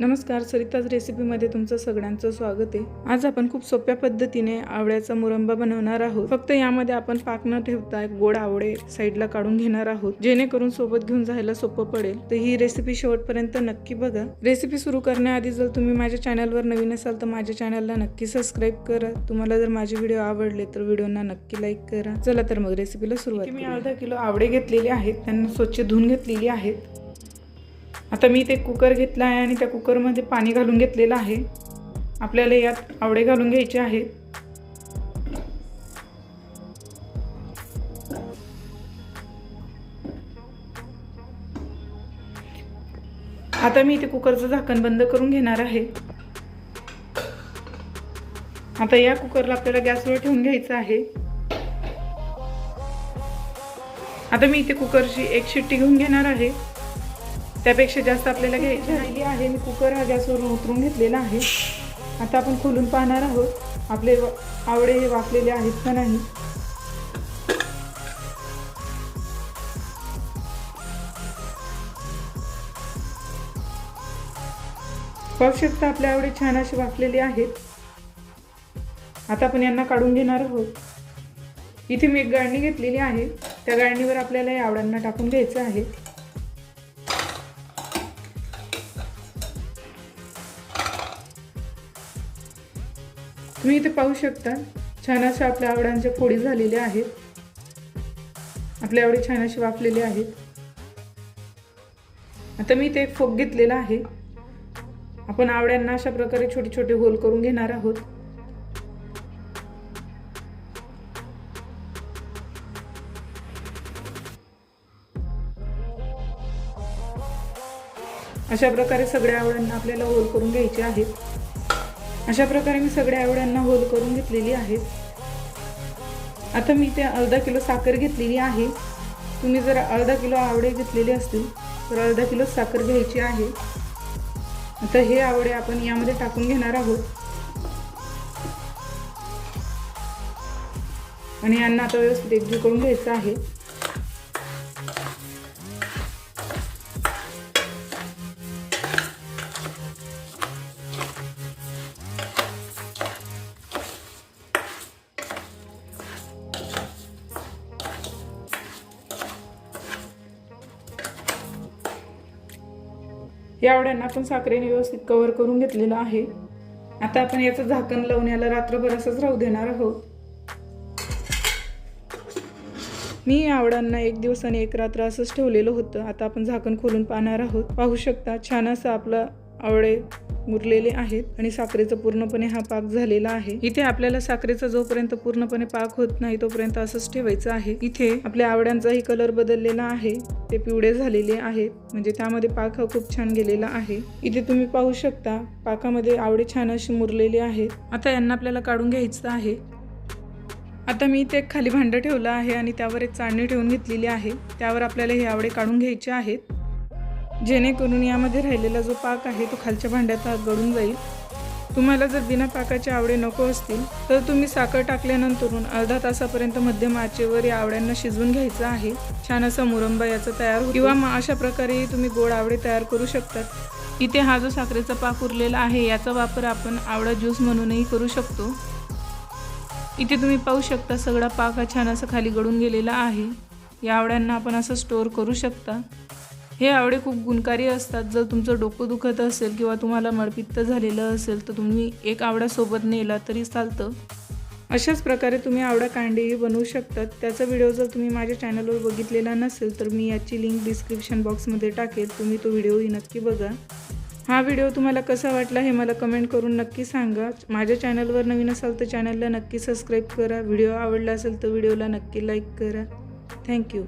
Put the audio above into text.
नमस्कार सरिताज रेसिपीमध्ये तुमचं सगळ्यांचं स्वागत आहे. आज आपण खूप सोप्या पद्धतीने आवळ्याचा मुरंबा बनवणार आहोत. फक्त यामध्ये आपण पाक न ठेवता एक गोड आवळे साईडला काढून घेणार आहोत. जेणेकरून सोबत घेऊन जायला सोपं पडेल. तर ही रेसिपी शेवटपर्यंत नक्की बघा. रेसिपी सुरू करण्याआधी जर तुम्ही माझ्या चॅनलवर नवीन असाल तर माझ्या चॅनलला नक्की सबस्क्राईब करा. तुम्हाला जर माझे व्हिडिओ आवडले तर व्हिडिओना नक्की लाईक करा. चला तर मग रेसिपीला सुरुवात मी अर्धा किलो आवळे घेतलेले आहेत. त्यांना स्वच्छ धुवून घेतलेली आहेत. आता मी ते कुकर घेतला आहे आणि त्या कुकरमध्ये पाणी घालून घेतलेलं आहे. आपल्याला यात आवडे घालून घ्यायचे आहेत. आता मी इथे कुकरचं झाकण बंद करून घेणार आहे. आता या कुकरला आपल्याला गॅसवर ठेवून घ्यायचं आहे. आता मी इथे कुकरची एक शिट्टी घेऊन घेणार आहे. त्यापेक्षा जास्त आपल्याला घ्यायची राहिली आहे. मी कुकर हा गॅसवरून उतरून घेतलेला आहे. आता आपण खोलून पाहणार आहोत. आपले आवडे हे वाकलेले आहेत का नाही? पाहू शकता आपल्या आवडे छान असे वाफलेले आहेत. आता आपण यांना काढून घेणार आहोत. इथे मी एक गाळणी घेतलेली आहे. त्या गाळणीवर आपल्याला या आवडांना टाकून घ्यायचं आहे. तुम्ही इथे पाहू शकता छान अशा आपल्या आवडांच्या फोडी झालेल्या आहेत. आपल्या आवडे छान अशी वाफलेले आहेत. आता मी इथे एक फोक घेतलेला आहे. आपण आवड्यांना अशा प्रकारे छोटे छोटे होल करून घेणार आहोत. अशा प्रकारे सगळ्या आवड्यांना आपल्याला होल करून घ्यायचे आहेत. अशा प्रकारे मी सगळ्या आवड्यांना होल करून घेतलेली आहेत. आता मी ते अर्धा किलो साखर घेतलेली आहे. तुम्ही जर अर्धा किलो आवडे घेतलेले असतील तर अर्धा किलो साखर घ्यायची आहे. आता हे आवडे आपण यामध्ये टाकून घेणार आहोत. आणि यांना आता व्यवस्थित एकजीव करून घ्यायचं आहे. या आवड्यांना आपण साखरेने व्यवस्थित कवर करून घेतलेलं आहे. आता आपण याचं झाकण लावून याला रात्रभर असंच राहू देणार आहोत. मी या आवडांना एक दिवस आणि एक रात्र असंच ठेवलेलं होतं. आता आपण झाकण खोलून पाहणार आहोत. पाहू शकता छान असं आपलं आवळे मुरलेले आहेत आणि साखरेचा पूर्णपणे हा पाक झालेला आहे. इथे आपल्याला साखरेचा जोपर्यंत पूर्णपणे पाक होत नाही तोपर्यंत असंच ठेवायचं आहे. इथे आपल्या आवड्यांचाही कलर बदललेला आहे. ते पिवळे झालेले आहेत. म्हणजे त्यामध्ये पाक हा खूप छान गेलेला आहे. इथे तुम्ही पाहू शकता पाकामध्ये आवडे छान असे मुरलेले आहेत. आता यांना आपल्याला काढून घ्यायचं आहे. आता मी इथे एक खाली भांडं ठेवलं आहे आणि त्यावर एक चाळणी ठेवून घेतलेली आहे. त्यावर आपल्याला हे आवडे काढून घ्यायचे आहेत. जेणेकरून यामध्ये राहिलेला जो पाक आहे तो खालच्या भांड्यात गळून जाईल. तुम्हाला जर बिना पाकाचे आवडे नको असतील तर तुम्ही साखर टाकल्यानंतरून अर्धा तासापर्यंत मध्यम आचेवर या आवड्यांना शिजवून घ्यायचं आहे. छान असा मुरंबा याचा तयार किंवा मग अशा प्रकारे तुम्ही गोड आवडे तयार करू शकतात. इथे हा जो साखरेचा पाक उरलेला आहे याचा वापर आपण आवडा ज्यूस म्हणूनही करू शकतो. इथे तुम्ही पाहू शकता सगळा पाक हा छान असा खाली गळून गेलेला आहे. या आवड्यांना आपण असं स्टोअर करू शकता. हे आवडे खूप गुणकारी असतात. जर तुमचं डोकं दुखत असेल किंवा तुम्हाला मळपित्त झालेलं असेल तर तुम्ही एक आवड्यासोबत नेला तरी चालतं. अशाच प्रकारे तुम्ही आवडा कांडेही बनवू शकतात. त्याचा व्हिडिओ जर तुम्ही माझ्या चॅनलवर बघितलेला नसेल तर मी याची लिंक डिस्क्रिप्शन बॉक्समध्ये टाकेल. तुम्ही तो व्हिडिओही नक्की बघा. हा व्हिडिओ तुम्हाला कसा वाटला हे मला कमेंट करून नक्की सांगा. माझ्या चॅनलवर नवीन असाल तर चॅनलला नक्की सबस्क्राईब करा. व्हिडिओ आवडला असेल तर व्हिडिओला नक्की लाईक करा. थँक्यू.